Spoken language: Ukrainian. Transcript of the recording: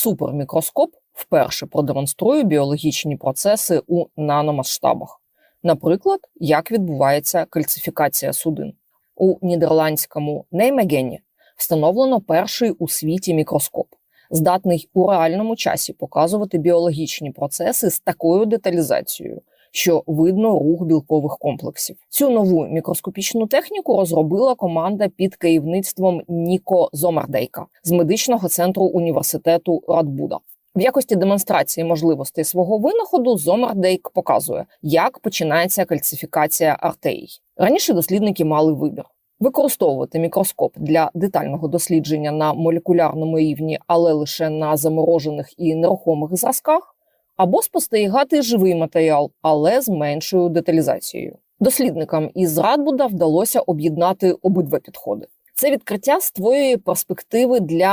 Супермікроскоп вперше продемонструє біологічні процеси у наномасштабах. Наприклад, як відбувається кальцифікація судин. У нідерландському Неймегені встановлено перший у світі мікроскоп, здатний у реальному часі показувати біологічні процеси з такою деталізацією, що видно рух білкових комплексів. Цю нову мікроскопічну техніку розробила команда під керівництвом Ніко Зомардейка з медичного центру університету Радбуда. В якості демонстрації можливостей свого винаходу Зомардейк показує, як починається кальцифікація артерій. Раніше дослідники мали вибір. Використовувати мікроскоп для детального дослідження на молекулярному рівні, але лише на заморожених і нерухомих зразках, або спостерігати живий матеріал, але з меншою деталізацією. Дослідникам із Радбуда вдалося об'єднати обидва підходи. Це відкриття створює перспективи для